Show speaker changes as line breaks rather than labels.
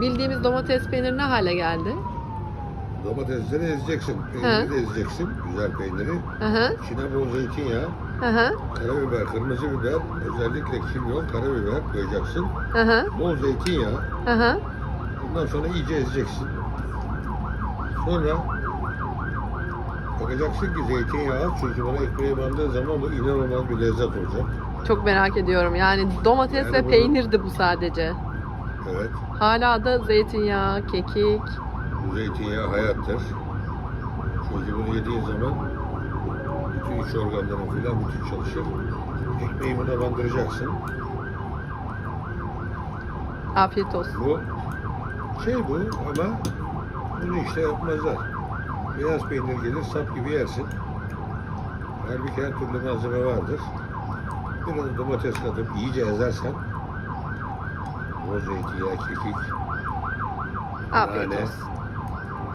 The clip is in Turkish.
Bildiğimiz domates peyniri ne hale geldi?
Domatesleri ezeceksin. Peyniri de ezeceksin. Güzel peyniri.
Hı
bol zeytinyağı,
Hı
karabiber, kırmızı biber, özellikle kimyon, karabiber koyacaksın.
Hı.
Bol zeytinyağı.
Hı.
Ondan sonra iyice ezeceksin. Sonra bakacaksın ki zeytinyağı çünkü bana ekmeği bandığın zaman bu inanılmaz bir lezzet olacak.
Çok merak ediyorum. Yani domates
Yani
ve
bunu-
peynirdi bu sadece.
Evet.
Hala da zeytinyağı, kekik.
Bu zeytinyağı hayattır. Çünkü bunu yediğin zaman bütün iç organların filan bütün çalışır. Ekmeği buna bandıracaksın.
Afiyet olsun.
Bu şey bu ama bunu işte yapmazlar. Beyaz peynir gelir sap gibi yersin. Halbuki her türlü malzeme vardır. Biraz domates katıp iyice ezersen bol zeytinyağı, kekik,
Afiyet
nane,
olsun.